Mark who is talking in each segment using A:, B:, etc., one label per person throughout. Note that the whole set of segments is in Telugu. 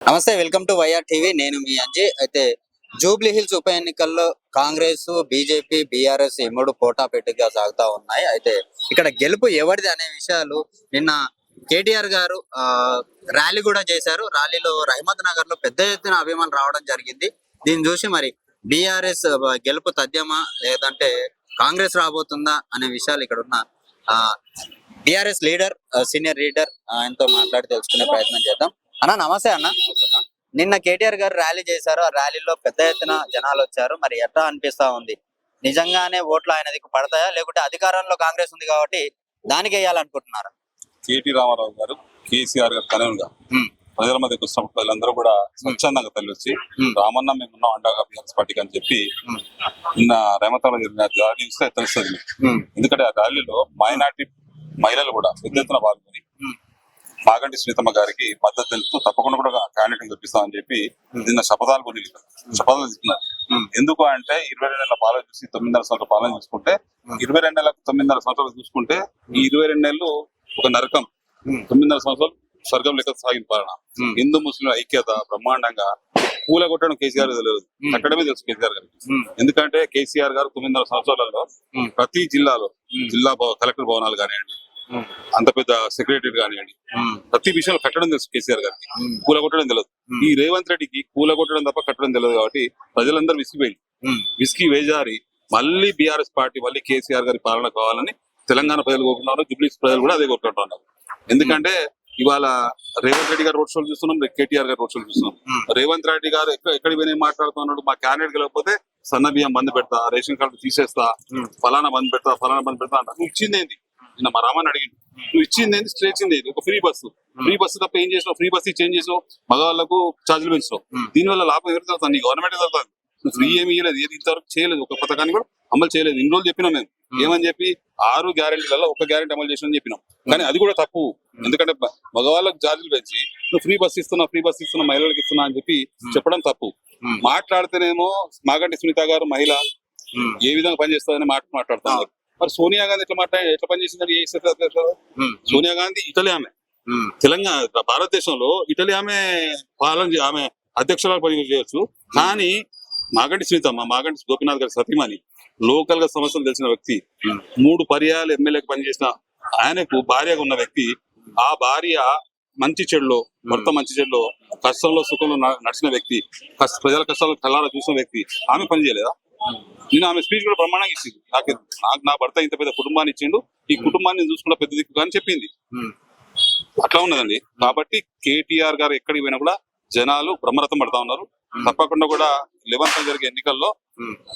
A: నమస్తే వెల్కమ్ టు వైఆర్ టీవీ. నేను మీ అంజీ. అయితే జూబ్లీ హిల్స్ ఉప ఎన్నికల్లో కాంగ్రెస్ బీజేపీ బీఆర్ఎస్ ఈ మూడు పోటా పెట్టుగా సాగుతా ఉన్నాయి. అయితే ఇక్కడ గెలుపు ఎవరిది అనే విషయాలు నిన్న కేటీఆర్ గారు ఆ, ర్యాలీ కూడా చేశారు. ర్యాలీలో రహమద్ నగర్లో పెద్ద ఎత్తున అభిమానులు రావడం జరిగింది. దీన్ని చూసి మరి బీఆర్ఎస్ గెలుపు తథ్యమా లేదంటే కాంగ్రెస్ రాబోతుందా అనే విషయాలు ఇక్కడ ఉన్న బీఆర్ఎస్ లీడర్ సీనియర్ లీడర్ ఆయనతో మాట్లాడి తెలుసుకునే ప్రయత్నం చేద్దాం. అన్న నమస్తే అన్న. నిన్న కేటీఆర్ గారు ర్యాలీ చేశారు. ఆ ర్యాలీలో పెద్ద ఎత్తున జనాలు వచ్చారు. మరి ఎట్లా అనిపిస్తా ఉంది? నిజంగానే ఓట్లు ఆయనది పడతాయా? లేకుంటే అధికారంలో కాంగ్రెస్ ఉంది కాబట్టి దానికి వేయాలనుకుంటున్నారా?
B: కేటీ రామారావు గారు కేసీఆర్ గారు కనుగా ప్రజల మధ్యకు వచ్చినప్పుడు ప్రజలందరూ కూడా స్వచ్ఛందంగా తల్లి. రామన్న మేము ఉన్నాం అండగా బీఆర్ఎస్ పార్టీకి అని చెప్పి. నిన్న రేమతలో జరిగిన ర్యాలీ చూస్తే తెలుస్తుంది. ఎందుకంటే ఆ ర్యాలీలో మైనార్టీ మహిళలు కూడా పెద్ద ఎత్తున పాల్గొని మాగంటి సునీతమ్మ గారికి మద్దతు తెలుపుతూ తప్పకుండా కూడా క్యాండిడేట్ తెప్పిస్తామని చెప్పి నిన్న శపథాలు కొని శపథాలు తీసుకున్నారు. ఎందుకు అంటే ఇరవై రెండు నెలల పాలన చూసి తొమ్మిదిన్నర సంవత్సరాల పాలన చూసుకుంటే ఇరవై రెండు నెలలకు తొమ్మిదిన్నర సంవత్సరాలు చూసుకుంటే ఈ ఇరవై రెండు నెలలు ఒక నరకం. తొమ్మిదిన్నర సంవత్సరాలు స్వర్గం లెక్క సాగిన పాలన. హిందూ ముస్లిం ఐక్యత బ్రహ్మాండంగా పూల కొట్టడం కేసీఆర్ తెలియదు. కట్టడమే తెలుసు కేసీఆర్ గారికి. ఎందుకంటే కేసీఆర్ గారు తొమ్మిదిన్నర సంవత్సరాలలో. ప్రతి జిల్లాలో జిల్లా కలెక్టర్ భవనాలు కానివ్వండి అంత పెద్ద సెక్రటరీ కానివ్వండి. ప్రతి విషయంలో కట్టడం తెలుసు కేసీఆర్ గారికి. కూల కొట్టడం తెలియదు. ఈ రేవంత్ రెడ్డికి కూల కొట్టడం తప్ప కట్టడం తెలియదు కాబట్టి ప్రజలందరూ విసిగిపోయింది విసిగి వేజారి మళ్ళీ బీఆర్ఎస్ పార్టీ మళ్ళీ కేసీఆర్ గారి పాలన కావాలని తెలంగాణ ప్రజలు కోరుకున్నారు జుబ్లీస్ ప్రజలు కూడా అదే కోరుకుంటున్నారు. ఎందుకంటే ఇవాళ రేవంత్ రెడ్డి గారు రోడ్ షోలు చూస్తున్నాం కేటీఆర్ గారు రోడ్ షోలు చూస్తున్నాం. రేవంత్ రెడ్డి గారు ఎక్కడ పోయి మాట్లాడుతున్నాడు మా క్యాండిడేట్ గెలకపోతే సన్న బియ్యం బంద్ పెడతా రేషన్ కార్డు తీసేస్తా ఫలానా బంద్ పెడతా ఫలానా బంద్ పెడతా అంట ఇచ్చింది ఏంది? నిన్న మా రామని అడిగింది నువ్వు ఇచ్చింది ఏంది? స్ట్రేట్ ఇచ్చింది ఏంది? ఒక ఫ్రీ బస్సు. ఫ్రీ బస్సు తప్ప ఏం చేసినావు? ఫ్రీ బస్సు చేంజ్ చేసావు మగవాళ్ళకు ఛార్జీలు పెంచినావు. దీనివల్ల లాభం ఎవరు జరుగుతుంది నీ గవర్నమెంట్ జరుగుతుంది నువ్వు ఫ్రీ ఏమి ఇవ్వలేదు ఏది ఇంతవరకు చేయలేదు. ఒక పథకాన్ని కూడా అమలు చేయలేదు. ఇన్ని రోజులు చెప్పినాం మేము. ఏమని చెప్పి? ఆరు గ్యారెంటీలలో ఒక గ్యారెంటీ అమలు చేసిన చెప్పినాం. కానీ అది కూడా తప్పు. ఎందుకంటే మగవాళ్ళకు ఛార్జీలు పెంచి నువ్వు ఫ్రీ బస్ ఇస్తున్నా ఫ్రీ బస్ ఇస్తున్నా మహిళలకు ఇస్తున్నా అని చెప్పి చెప్పడం తప్పు. మాట్లాడితేనేమో మాగంటి సునీత గారు మహిళ ఏ విధంగా పనిచేస్తుందని మాట మాట్లాడుతున్నారు మరి సోనియా గాంధీ ఎట్లా మాట్లాడి ఎట్లా పనిచేసిందని ఏ? సోనియా గాంధీ ఇటలీ ఆమె. తెలంగాణ భారతదేశంలో ఇటలీ ఆమె పాలన ఆమె అధ్యక్షురాలు పని చేయొచ్చు. కానీ మాగంటి సునీతమ్మ మాగంటి గోపీనాథ్ గారి సతీమణి లోకల్గా సమస్యలు తెలిసిన వ్యక్తి. మూడు పర్యాలు ఎమ్మెల్యేకి పనిచేసిన ఆయనకు భార్యగా ఉన్న వ్యక్తి. ఆ భార్య మంచి చెడులో భర్త మంచి చెడులో కష్టంలో సుఖంలో నడిచిన వ్యక్తి. ప్రజల కష్టాలు కళ్ళారా చూసిన వ్యక్తి. ఆమె పని చేయలేదా? నేను ఆమె స్పీచ్ కూడా బ్రహ్మాండంగా ఇచ్చింది. నాకు నాకు నా భర్త ఇంత పెద్ద కుటుంబాన్ని ఇచ్చిండు. ఈ కుటుంబాన్ని చూసుకున్న పెద్ద దిక్కు కానీ చెప్పింది. అట్లా ఉన్నదండి. కాబట్టి కేటీఆర్ గారు ఎక్కడికి పోయినా కూడా జనాలు బ్రహ్మరథం పడతా ఉన్నారు. తప్పకుండా కూడా లెవెన్త్ జరిగే ఎన్నికల్లో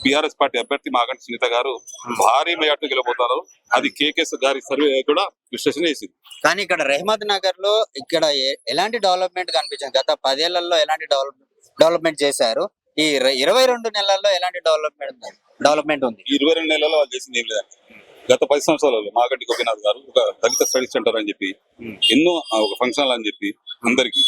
B: బీఆర్ఎస్ పార్టీ అభ్యర్థి మాగంటి సునీత గారు భారీ మెజార్టీ గెలబోతారు అది కేకేఎస్ గారి సర్వే కూడా విశ్లేషణ చేసింది.
A: కానీ ఇక్కడ రెహమద్ నగర్లో ఇక్కడ ఎలాంటి డెవలప్మెంట్ కనిపించింది? గత పదేళ్ళలో ఎలాంటి డెవలప్ డెవలప్మెంట్ చేశారు? ఈ ఇర- ఇరవై రెండు నెలల్లో ఎలాంటి డెవలప్మెంట్ డెవలప్మెంట్ ఉంది.
B: ఇరవై రెండు నెలల్లో వాళ్ళు చేసింది ఏం లేదండి. గత పది సంవత్సరాలలో మాగంటి గోపీనాథ్ గారు ఒక దళిత స్టడీ సెంటర్ అని చెప్పి ఎన్నో ఒక ఫంక్షన్ అని చెప్పి అందరికి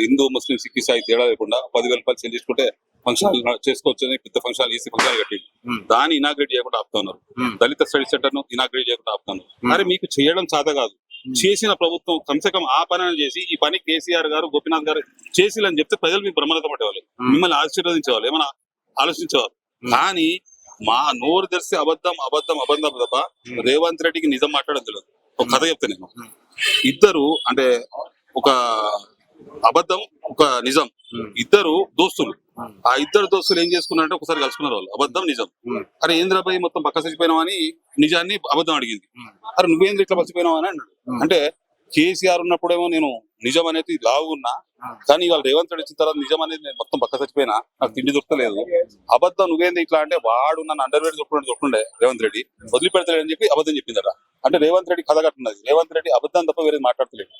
B: హిందూ ముస్లిం సిక్ ఇసాయి తేడా లేకుండా పదివేల రూపాయలు చెల్లించుకుంటే ఫంక్షన్ చేసుకోవచ్చు అని పెద్ద ఫంక్షన్ ఈసీ ఫంక్షన్ కట్టింది. దాన్ని ఇనాగ్రేట్ చేయకుండా ఆపుతున్నారు. దళిత స్టడీ సెంటర్ను ఇనాగ్రేట్ చేయకుండా ఆపుతున్నారు. అరే మీకు చేయడం చేత కాదు. చేసిన ప్రభుత్వం కమ్ ఆ పని చేసి ఈ పని కేసీఆర్ గారు గోపీనాథ్ గారు చేసిలని చెప్తే ప్రజలు మీకు బ్రహ్మరథ పట్టేవాళ్ళు. మిమ్మల్ని ఆశీర్వదించేవాళ్ళు ఏమైనా ఆలోచించేవారు. కానీ మా నోరు తెరిస్తే అబద్ధం అబద్ధం అబద్ధం తప్ప రేవంత్ రెడ్డికి నిజం మాట్లాడడం తెలియదు. ఒక కథ చెప్తా నేను. ఇద్దరు అంటే ఒక అబద్ధం ఒక నిజం. ఇద్దరు దోస్తులు. ఆ ఇద్దరు దోస్తులు ఏం చేసుకున్నారంటే ఒకసారి కలుసుకున్నారు వాళ్ళు. అబద్ధం నిజం. అరే ఏంద్రపై మొత్తం పక్క చచ్చిపోయినావు అని నిజాన్ని అబద్ధం అడిగింది. అరే నువ్వేంద్ర ఇట్లా మర్చిపోయినావు అని అన్నాడు. అంటే కేసీఆర్ ఉన్నప్పుడేమో నేను నిజం అనేది లావున్నా కానీ ఇవాళ రేవంత్ రెడ్డి వచ్చిన తర్వాత నిజం అనేది నేను మొత్తం పక్క చచ్చిపోయినా నాకు తిండి దొరకలేదు. అబద్ధం నువ్వేంది ఇట్లా అంటే వాడు నన్ను అండర్ వేడి దొరుకుతుండే దొరుకుతుండే రేవంత్ రెడ్డి వదిలిపెడతాడని చెప్పి అబద్ధం చెప్పిందట. అంటే రేవంత్ రెడ్డి కథ కట్టున్నది. రేవంత్ రెడ్డి అబద్ధం తప్ప వేరేది మాట్లాడతలేడు.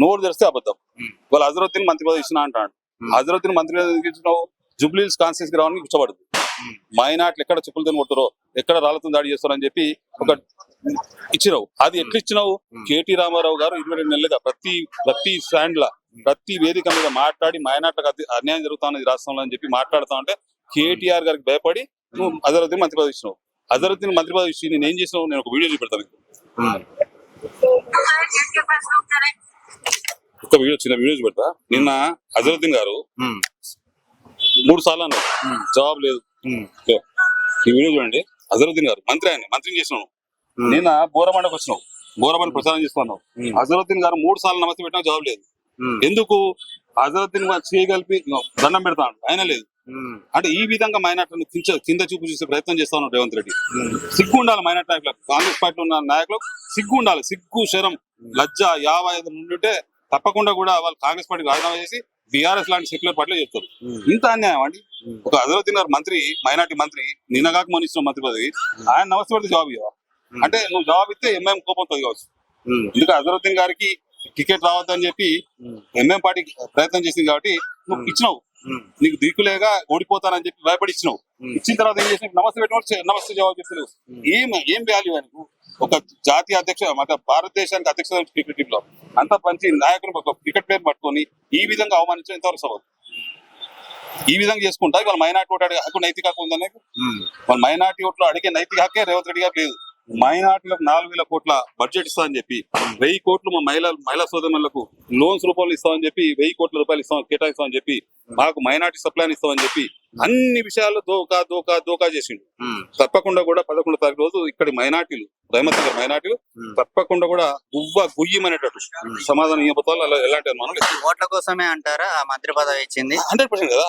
B: నోరు తెరిస్తే అబద్ధం. ఇవాళ అజరుద్దీన్ మంత్రి పదవి ఇస్తున్నా అంటాడు. అజరుద్దీన్ మంత్రి పదవి ఇచ్చినావు జూబ్లీస్ కాన్స్టిట్యూన్స్ గ్రౌండ్ కూర్చోబడదు. మైనాట్లు ఎక్కడ చెప్పులతో కొడుతారో ఎక్కడ రాళ్ళతో దాడి చేస్తారో అని చెప్పి ఒక ఇచ్చినావు. అది ఎట్లా ఇచ్చినావు? కేటీ రామారావు గారు ఇరవై రెండు నెలలుగా ప్రతి ప్రతి స్టాండ్ లా ప్రతి వేదిక మీద మాట్లాడి మైనాట్లకు అతి- అన్యాయం జరుగుతా ఉన్నది ఈ రాష్ట్రంలో అని చెప్పి మాట్లాడుతా ఉంటే కేటీఆర్ గారికి భయపడి నువ్వు అజరుద్దీన్ మంత్రి పదవి ఇచ్చినావు. అజరుద్దీన్ మంత్రి పదవి ఇచ్చి నేను ఏం చేసినావు? నేను ఒక వీడియో చూపెడతాను మీకు. ఒక వీడియో చిన్న వీడియోస్ పెడతా నిన్న అజరుద్దీన్ గారు మూడు సార్లు అన్నారు. జవాబు లేదు. ఈ వీడియో చూడండి. అజరుద్దీన్ గారు మంత్రి ఆయన మంత్రిని చేసినావు నిన్న బోరబండకు వచ్చినావు. బోరబండ ప్రచారం చేస్తున్నావు. అజరుద్దీన్ గారు మూడు సార్లు నమస్తే పెట్టినా జవాబు లేదు. ఎందుకు? అజరుద్దీన్ గారు చేయగలిపి దండం పెడతాడు. ఆయన లేదు. అంటే ఈ విధంగా మైనార్టీని కింద కింద చూపు చూసే ప్రయత్నం చేస్తా ఉన్నాడు రేవంత్ రెడ్డి. సిగ్గు ఉండాలి మైనార్టీ నాయకులకు. కాంగ్రెస్ పార్టీలో ఉన్న నాయకులకు సిగ్గు ఉండాలి. సిగ్గు శరం లజ్జ యాభై ఐదు ఉంటే తప్పకుండా కూడా వాళ్ళు కాంగ్రెస్ పార్టీకి రాజీనామా చేసి బీఆర్ఎస్ లాంటి సెక్యులర్ పార్టీలో చెప్తారు ఇంత అన్యాయం అండి. ఒక అజరుద్దీన్ గారు మంత్రి మైనార్టీ మంత్రి నిన్నగాక మొన్న మంత్రి పదవి. ఆయన నమస్తే పెడితే జవాబు ఇవ్వ అంటే నువ్వు జవాబు ఇస్తే ఎంఎం కోపం వస్తుంది కావచ్చు
A: ఉమ్,
B: ఎందుకు అజరుద్దీన్ గారికి టికెట్ రావద్దని చెప్పి ఎంఎం పార్టీకి ప్రయత్నం చేసింది కాబట్టి నువ్వు ఇచ్చినావు. నీకు దిక్కులేగా ఓడిపోతానని చెప్పి భయపడి ఇచ్చినావు. ఇచ్చిన తర్వాత ఏం చేసిన నమస్తే పెట్టిన నమస్తే జవాబు చెప్తలేవు ఏం ఏం వాల్యూ ఆయనకు? ఒక జాతీయ అధ్యక్ష మన భారతదేశానికి అధ్యక్ష క్రికెట్ టీమ్లో అంత మంచి నాయకులు ఒక క్రికెట్ ప్లేయర్ పట్టుకొని ఈ విధంగా అవమానించడం ఎంతవరకు సభ ఈ విధంగా చేసుకుంటా? ఇవాళ మైనార్టీ ఓటు అడిగే హక్కు నైతిక హక్కు ఉందని వాళ్ళ మైనార్టీ ఓట్లు అడిగే నైతిక హక్కే రేవంత్ రెడ్డి గారు లేదు. మైనార్టీలకు నాలుగు వేల కోట్ల బడ్జెట్ ఇస్తామని చెప్పి వెయ్యి కోట్లు మా మహిళా మహిళా సోదరులకు లోన్స్ రూపాయలు ఇస్తామని చెప్పి వెయ్యి కోట్ల రూపాయలు ఇస్తాం కేటాయిస్తామని చెప్పి మాకు మైనార్టీ సప్లైని ఇస్తామని చెప్పి అన్ని విషయాల్లో దోకా దోకా దోకా చేసిండు. తప్పకుండా కూడా పదకొండో తారీఖు రోజు ఇక్కడ మైనార్టీలు రైమత్ నగర్ మైనార్టీలు. తప్పకుండా కూడా గువ్వ గుయ్యమనేటట్టు సమాధానం ఇవ్వబోతాలు అలా ఎలాంటి లేదు
A: ఓట్ల కోసమే అంటారా? ఆ మంత్రి పదవి ఇచ్చింది.
B: హండ్రెడ్ పర్సెంట్ కదా.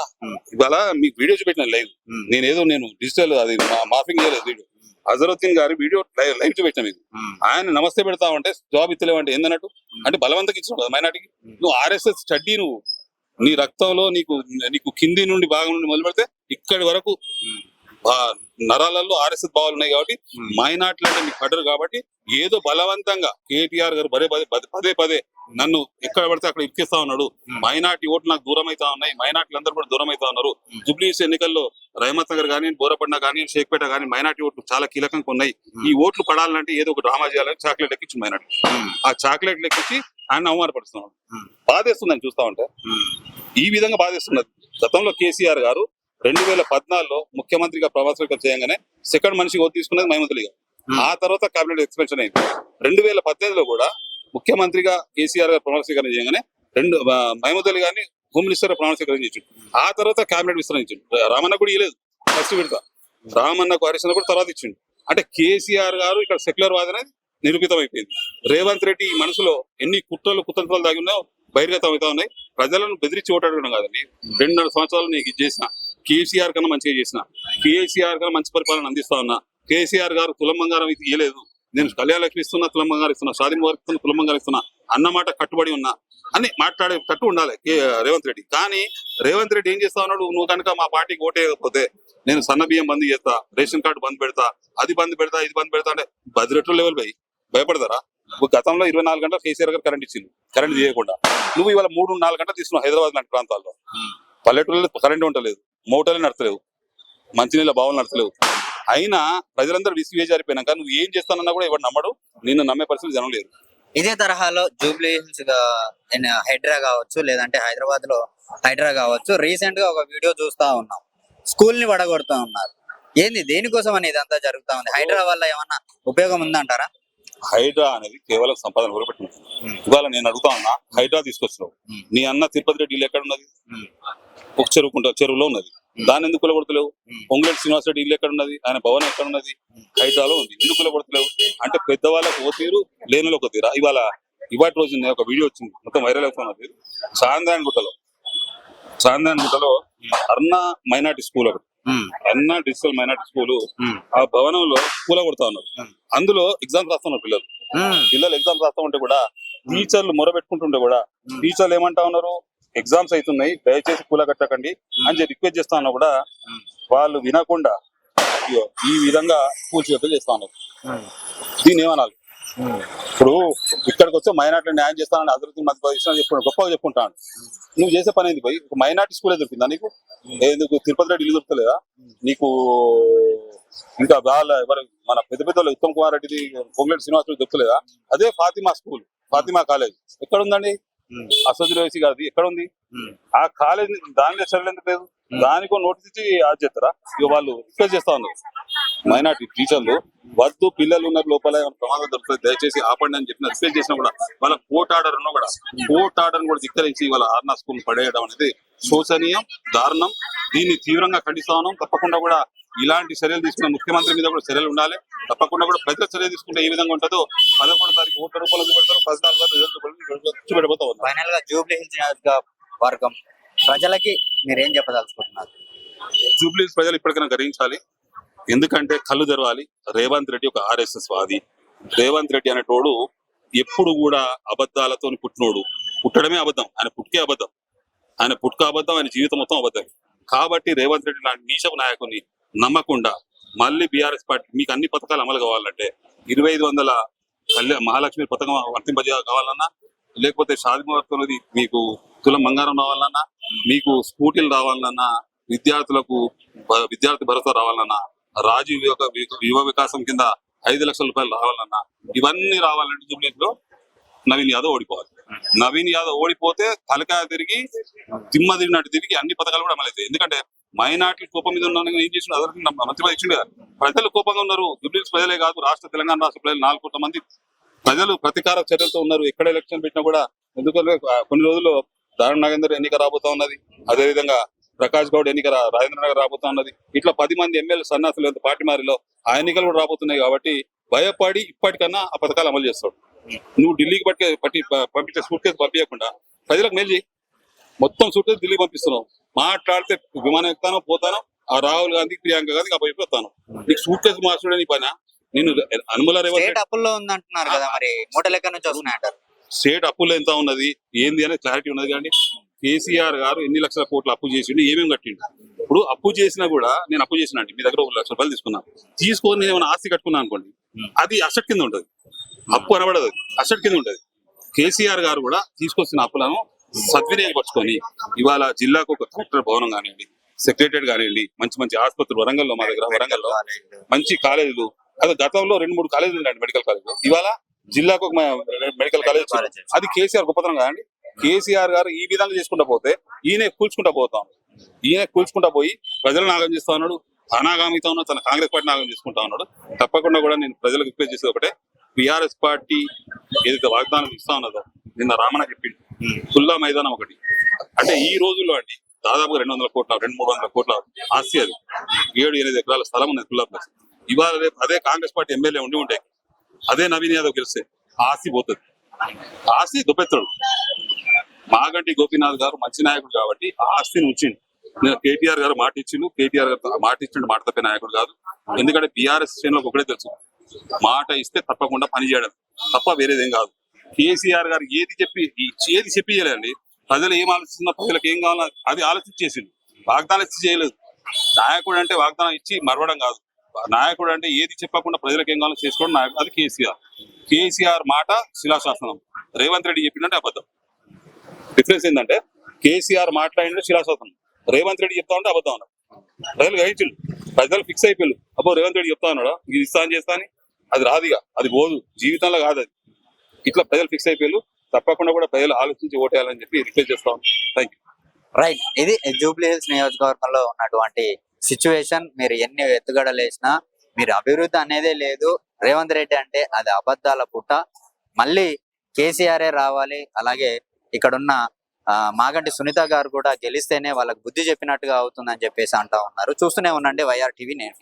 B: ఇవాళ మీకు వీడియో చూపెట్టిన లైవ్ నేనేదో నేను డిజిటల్ అది మార్పింగ్ చేయలేదు వీడియో. అజరుద్దీన్ గారి వీడియో లైవ్ లైవ్ చూపెట్టిన మీకు ఆయన నమస్తే పెడతా ఉంటే జాబ్ ఇస్తలేవంటే ఏందన్నట్టు? అంటే బలవంతకి ఇచ్చిన కదా మైనార్టీకి. నువ్వు ఆర్ఎస్ఎస్ స్టడీ నువ్వు. నీ రక్తంలో నీకు నీకు కింది నుండి భాగం నుండి మొదలు పెడితే ఇక్కడి వరకు నరాలలో ఆర్ఎస్ఎస్ భావాలు ఉన్నాయి కాబట్టి. మైనార్టీలు అంటే నీకు పడరు కాబట్టి ఏదో బలవంతంగా కేటీఆర్ గారు పదే పదే పదే- పదే నన్ను ఎక్కడ పడితే అక్కడ ఇక్కిస్తా ఉన్నాడు. మైనార్టీ ఓట్లు నాకు దూరం అవుతా ఉన్నాయి. మైనార్టీలు అందరూ కూడా దూరం అవుతా ఉన్నారు. జుబ్లీస్ ఎన్నికల్లో రహమత్ నగర్ కానీ బోరపట్న కానీ షేక్పేట కానీ మైనార్టీ ఓట్లు చాలా కీలకంగా ఉన్నాయి. ఈ ఓట్లు పడాలంటే ఏదో ఒక డ్రామా చేయాలని చాక్లెట్ ఎక్కించి మైనార్టీ. ఆ చాక్లెట్ లెక్కించి ఆయన అవమానపడుతున్నాడు
A: ఉమ్,
B: బాధేస్తుందని చూస్తా ఉంటే ఈ విధంగా బాధేస్తున్నది. గతంలో కేసీఆర్ గారు రెండు వేల పద్నాలుగులో ముఖ్యమంత్రిగా ప్రవాస చేయగానే సెకండ్ మనిషి ఓటు తీసుకున్నది మహమూద్ గారు. ఆ తర్వాత కేబినెట్ ఎక్స్పెన్షన్ అయింది. రెండు వేల పద్దెనిమిదిలో కూడా ముఖ్యమంత్రిగా కేసీఆర్ గారు ప్రమాణ స్వీకారం చేయగానే రెండు మహమూద్ అలీ గారిని హోమ్ మినిస్టర్ ప్రమాణ స్వీకారం చేసిండు ఆ తర్వాత కేబినెట్ విస్తరించిండు రామన్న కూడా ఇవ్వలేదు ఫస్ట్ విడత. రామన్నకు హరీశ్న కూడా తర్వాత ఇచ్చిండు. అంటే కేసీఆర్ గారు ఇక్కడ సెక్యులర్ వాదన నిరూపితం అయిపోయింది రేవంత్ రెడ్డి మనసులో ఎన్ని కుట్రలు కుతంత్రాలు దాగి ఉన్నాయో బహిర్గతం అవుతా ఉన్నాయి. ప్రజలను బెదిరించి ఓటాడడం కాదండి. రెండున్నర సంవత్సరాలు నీకు చేసిన కేసీఆర్ కన్నా మంచిగా చేసిన. కేసీఆర్ కన్నా మంచి పరిపాలన అందిస్తా ఉన్నా. కేసీఆర్ గారు కులంబంగారం ఇది ఇయ్యలేదు. నేను కళ్యాణ లక్ష్మి ఇస్తున్నా కులంబంగారం ఇస్తున్నా స్వాధీన వారికి ఇస్తున్నా ఇస్తున్నా అన్నమాట కట్టుబడి ఉన్నా. అని మాట్లాడే కట్టు ఉండాలి రేవంత్ రెడ్డి. కానీ రేవంత్ రెడ్డి ఏం చేస్తా ఉన్నాడు? నువ్వు కనుక మా పార్టీకి ఓటేయకపోతే నేను సన్న బియ్యం బంద్ చేస్తా రేషన్ కార్డు బంద్ పెడతా అది బంద్ పెడతా ఇది బంద్ పెడతా అంటే బదిరెట్ల లెవెల్ పోయి భయపడతారా? గతంలో ఇరవై నాలుగు గంటలు కేసీఆర్ గారు కరెంట్ ఇచ్చింది కరెంట్ చేయకుండా నువ్వు ఇవాళ మూడు నాలుగు గంటలు తీసుకున్నావు హైదరాబాద్ లాంటి ప్రాంతాల్లో. పల్లెటూళ్ళలో కరెంట్ ఉండలేదు మోటార్లు నడతలేవు మంచినీళ్ళ బావులు నడతలేవు. అయినా ప్రజలందరూ విసిగే జారిపోయినాక నువ్వు ఏం చేస్తానన్నా కూడా ఎవరు నమ్మడు నిన్ను నమ్మే పరిస్థితి జనం లేరు.
A: ఇదే తరహాలో జూబ్లీ హిల్స్ హైడ్రా కావచ్చు లేదంటే హైదరాబాద్లో హైడ్రా కావచ్చు రీసెంట్గా ఒక వీడియో చూస్తా ఉన్నాం. స్కూల్ని పడగొడుతూ ఉన్నారు. ఏంది దేనికోసం అని ఇదంతా జరుగుతా ఉంది? హైడ్రా వల్ల ఏమన్నా ఉపయోగం ఉందంటారా?
B: హైడ్రా అనేది కేవలం సంపాదన ఇవాళ నేను అడుగుతా ఉన్నా హైడ్రా తీసుకొచ్చినావు. నీ అన్న తిరుపతి రెడ్డి ఇల్లు ఎక్కడ ఉన్నది? ఒక చెరువుకుంటా చెరువులో ఉన్నది. దాన్ని ఎందుకు కులగొడతలేవు. పొంగులేటి శ్రీనివాస్ రెడ్డి ఇల్లు ఎక్కడ ఉన్నది ఆయన భవనం ఎక్కడ ఉన్నది హైడ్రాలో ఉంది. ఎందుకు కులగొడతలేవు? అంటే పెద్దవాళ్ళకు ఓ తీరు లేనిలో ఒక తీరా. ఇవాళ ఇవాటి రోజు ఒక వీడియో వచ్చింది. మొత్తం వైరల్ అవుతున్నది చాందాన్ గుట్టలో. చాందాన్ గుట్టలో అర్ణ మైనార్టీ స్కూల్ ఒకటి. అన్న డిజిటల్ మైనార్టీ స్కూల్ ఆ భవనంలో కూల కొడతా ఉన్నారు. అందులో ఎగ్జామ్స్ రాస్తున్నారు పిల్లలు. పిల్లలు ఎగ్జామ్స్ రాస్తా ఉంటే కూడా టీచర్లు మొరబెట్టుకుంటుంటే కూడా టీచర్లు ఏమంటా ఉన్నారు? ఎగ్జామ్స్ అవుతున్నాయి దయచేసి కూల కట్టకండి అని చెప్పి రిక్వెస్ట్ చేస్తాను కూడా వాళ్ళు వినకుండా ఈ విధంగా కూల్చివేతలు చేస్తాను ఉన్నారు. దీన్ని ఏమనాలి? ఇప్పుడు ఇక్కడికి వచ్చి మైనార్టీ న్యాయం చేస్తానని అభివృద్ధి మధ్య ఇష్టం చెప్పుకుంటా గొప్పగా చెప్పుకుంటాను. నువ్వు చేసే పని ఏంది పోయి మైనార్టీ స్కూలే దొరికిందా నీకు? ఎందుకు తిరుపతి రెడ్డి ఇల్లు దొరుకుతలేదా నీకు ఇంకా బాల ఎవరు మన పెద్ద పెద్ద ఉత్తమ్ కుమార్ రెడ్డిది పొంగులేటి శ్రీనివాస్ దొరుకుతలేదా దొరకలేదా? అదే ఫాతిమా స్కూల్ ఫాతిమా కాలేజ్. ఎక్కడ ఉందండి?
A: ఉమ్,
B: అసోది వేసి గారిది ఎక్కడ ఉంది ఆ కాలేజ్ దాని చర్యలు ఎందుకు లేదు? దానికో నోటీస్ ఇచ్చి యాడ్ చేస్తారా? ఇక వాళ్ళు రిక్వెస్ట్ చేస్తా ఉన్నారు. మైనార్టీ టీచర్లు వద్దు పిల్లలు ఉన్నారు లోపల ప్రమాదం జరుగుతుంది దయచేసి ఆపండి అని చెప్పిన రిక్వెస్ట్ చేసినా కూడా వాళ్ళ కోర్ట్ ఆర్డర్ ఉన్నా కూడా కోర్ట్ ఆర్డర్ కూడా ధిక్కరించి వాళ్ళ ఆర్నా స్కూల్ పడేయడం అనేది శోచనీయం దారుణం. దీన్ని తీవ్రంగా ఖండిస్తా తప్పకుండా కూడా ఇలాంటి చర్యలు తీసుకున్న ముఖ్యమంత్రి మీద కూడా చర్యలు ఉండాలి. తప్పకుండా కూడా ప్రజల చర్య తీసుకుంటే ఏ విధంగా ఉంటుందో పదకొండు తారీఖు ఓట్ల రూపాయలు చూపెడతారు పద్నాలుగు తారీఖు రిజల్ట్ ఉన్నారు
A: ఫైనల్గా జూబ్లీ హిల్స్ నియోజకవర్గం ప్రజలకి మీరేం చెప్పదలుచుకుంటున్నారు?
B: జూబ్లీస్ ప్రజలు ఇప్పటికైనా గ్రహించాలి ఎందుకంటే కళ్ళు తెరవాలి. రేవంత్ రెడ్డి ఒక ఆర్ఎస్ఎస్ వాది. రేవంత్ రెడ్డి అనేటోడు ఎప్పుడు కూడా అబద్ధాలతో పుట్టినోడు. పుట్టడమే అబద్ధం. ఆయన పుట్టుకే అబద్ధం. ఆయన పుట్టుక అబద్ధం ఆయన జీవితం మొత్తం అబద్ధం కాబట్టి రేవంత్ రెడ్డి లాంటి నీచపు నాయకుని నమ్మకుండా మళ్ళీ బీఆర్ఎస్ పార్టీ మీకు అన్ని పథకాలు అమలు కావాలంటే ఇరవై ఐదు వందల కళ్యాణ మహాలక్ష్మి పథకం వర్తింపజే కావాలన్నా లేకపోతే షాది ముహూర్తంలోది మీకు తులం బంగారం రావాలన్నా మీకు స్కూటీలు రావాలన్నా విద్యార్థులకు విద్యార్థి భరోసా రావాలన్నా రాజీవ్ యువ యువ వికాసం కింద ఐదు లక్షల రూపాయలు రావాలన్నా ఇవన్నీ రావాలంటే జూబ్లీస్లో నవీన్ యాదవ్ ఓడిపోవాలి. నవీన్ యాదవ్ ఓడిపోతే తలకాయ తిరిగి దిమ్మ తిరిగినట్టు తిరిగి అన్ని పథకాలు కూడా అమలవుతాయి. ఎందుకంటే మైనార్టీ కోపం మీద ఉన్న ఏం చేసిన అదర్ మంత్రి ఇచ్చిండు కదా. ప్రజలు కోపంగా ఉన్నారు. జూబ్లీస్ ప్రజలే కాదు రాష్ట్ర తెలంగాణ రాష్ట్ర ప్రజలు నాలుగు కోట్ల మంది. ప్రజలు ప్రతీకార చర్యలతో ఉన్నారు. ఎక్కడ ఎలక్షన్ పెట్టినా కూడా ఎందుకంటే కొన్ని రోజుల్లో దారుణ నాగేందర్ ఎన్నిక రాబోతా ఉన్నది. అదే విధంగా ప్రకాష్ గౌడ్ ఎన్నిక రాజేంద్ర నగర్ రాబోతా ఉన్నది. ఇట్లా పది మంది ఎమ్మెల్యే సన్నాసులు పార్టీ మారిలో ఆ ఎన్నికలు కూడా రాబోతున్నాయి కాబట్టి భయపడి ఇప్పటికన్నా ఆ పథకాలు అమలు చేస్తాడు. నువ్వు ఢిల్లీకి పట్టి పట్టి పంపించే సూట్ కేసు పంపించకుండా ప్రజలకు మేలు చేయి. మొత్తం సూట్ కేసు ఢిల్లీ పంపిస్తున్నావు మాట్లాడితే విమానం ఎక్కుతానో పోతానో ఆ రాహుల్ గాంధీ ప్రియాంక గాంధీ ఆ పోతాను నీకు సూట్ కేసు మార్చడం నీ పైన. నేను అనుమల రేవంత్
A: స్టేట్ అప్పుల్లో ఉందంటున్నారు కదా మరి. మూట లెక్క నుంచి వస్తున్నాయంటారు
B: స్టేట్ అప్పులు ఎంత ఉన్నది? ఏంది అనేది క్లారిటీ ఉన్నది కానీ కేసీఆర్ గారు ఎన్ని లక్షల కోట్లు అప్పు చేసిండు ఏమేమి కట్టిండు? ఇప్పుడు అప్పు చేసినా కూడా నేను అప్పు చేసిన మీ దగ్గర ఒక లక్ష రూపాయలు తీసుకున్నాను తీసుకొని నేను ఏమైనా ఆస్తి కట్టుకున్నాను అనుకోండి అది అసెట్ కింద ఉంటది. అప్పు అనబడదు. అసెట్ కింద ఉంటది. కేసీఆర్ గారు కూడా తీసుకొచ్చిన అప్పులను సద్వినియోగపరచుకొని ఇవాళ జిల్లాకు ఒక కలెక్టర్ భవనం కానివ్వండి సెక్రటరీ కానివ్వండి మంచి మంచి ఆసుపత్రులు వరంగల్లో మా దగ్గర వరంగల్లో మంచి కాలేజీలు అది గతంలో రెండు మూడు కాలేజీలు ఉండండి మెడికల్ కాలేజీలు. ఇవాళ జిల్లాకు ఒక మెడికల్ కాలేజ్.
A: కాలేజ్.
B: అది కేసీఆర్ గొప్పతనం కాదండి. కేసీఆర్ గారు ఈ విధంగా చేసుకుంటా పోతే ఈయన కూల్చుకుంటా పోతాం. ఈయన కూల్చుకుంటా పోయి ప్రజలను నాగం చేస్తా ఉన్నాడు. అనాగామితో ఉన్న తన కాంగ్రెస్ పార్టీ నాగం చేసుకుంటా ఉన్నాడు. తప్పకుండా కూడా నేను ప్రజలకు రిక్వెస్ట్ చేసేది ఒకటే. బీఆర్ఎస్ పార్టీ ఏదైతే వాగ్దానం ఇస్తా ఉన్నదో నిన్న రామణ చెప్పిండు. ఖుల్లా మైదానం ఒకటి. అంటే ఈ రోజుల్లో అండి దాదాపుగా రెండు వందల కోట్ల రెండు మూడు వందల కోట్ల ఆస్తి అది. ఏడు ఎనిమిది ఎకరాల స్థలం ఉన్నది ఖుల్లా ప్లస్. ఇవాళ రేపు అదే కాంగ్రెస్ పార్టీ ఎమ్మెల్యే ఉండి ఉంటే అదే నవీన్ యాదవ్ గెలిస్తే ఆస్తి పోతుంది. ఆస్తి దుప్పెత్తడు మాగంటి గోపీనాథ్ గారు మంచి నాయకుడు కాబట్టి ఆ ఆస్తిని ఉంచిండు. నేను కేటీఆర్ గారు మాట ఇచ్చిండు. కేటీఆర్ గారు మాట ఇచ్చిండు. మాట తప్పే నాయకుడు కాదు. ఎందుకంటే బీఆర్ఎస్ శ్రేణులకు ఒకటే తెలుసు. మాట ఇస్తే తప్పకుండా పని చేయడం. తప్ప వేరేదేం కాదు. కేసీఆర్ గారు ఏది చెప్పి ఏది చెప్పియలేండి ప్రజలు ఏం ఆలోచిస్తున్నా ప్రజలకు ఏం కావాలో అది ఆలోచించేసిండు. వాగ్దానం ఇచ్చి చేయలేదు. నాయకుడు అంటే వాగ్దానం ఇచ్చి మరవడం కాదు. నాయకుడు అంటే ఏది చెప్పకుండా ప్రజలకు ఏం కావాలో చేసుకోవడం నాయకుడు. అది కేసీఆర్. కేసీఆర్ మాట శిలాశాసనం. రేవంత్ రెడ్డి చెప్పినట్టే అబద్ధం. డిఫరెన్స్ ఏంటంటే కేసీఆర్ మాట్లాడిన శిలాశాసనం. రేవంత్ రెడ్డి చెప్తా ఉంటే అబద్ధం అన్నాడు. ప్రజలు గ్రహించు ప్రజలు ఫిక్స్ అయిపోయారు అబ్బో రేవంత్ రెడ్డి చెప్తా ఉన్నాడు? ఇది ఇస్తా అని చేస్తా అని? అది రాదుగా. అది పోదు. జీవితంలో కాదు అది. ఇట్లా ప్రజలు ఫిక్స్ అయిపోయారు తప్పకుండా కూడా ప్రజలు ఆలోచించి ఓటేయాలని చెప్పి రిక్వెస్ట్ చేస్తాం థ్యాంక్ యూ
A: రైట్ ఇది జూబ్లీ హిల్స్ నియోజకవర్గంలో ఉన్నటువంటి సిచ్యువేషన్ మీరు ఎన్ని ఎత్తుగడలు వేసినా మీరు అభివృద్ధి అనేదే లేదు. రేవంత్ రెడ్డి అంటే అది అబద్ధాల పుట్ట. మళ్ళీ కేసీఆర్ రావాలి. అలాగే ఇక్కడున్న మాగంటి సునీత గారు కూడా గెలిస్తేనే వాళ్ళకి బుద్ధి చెప్పినట్టుగా అవుతుందని చెప్పేసి అంటా ఉన్నారు. చూస్తూనే ఉండండి వైఆర్ టీవీ నేను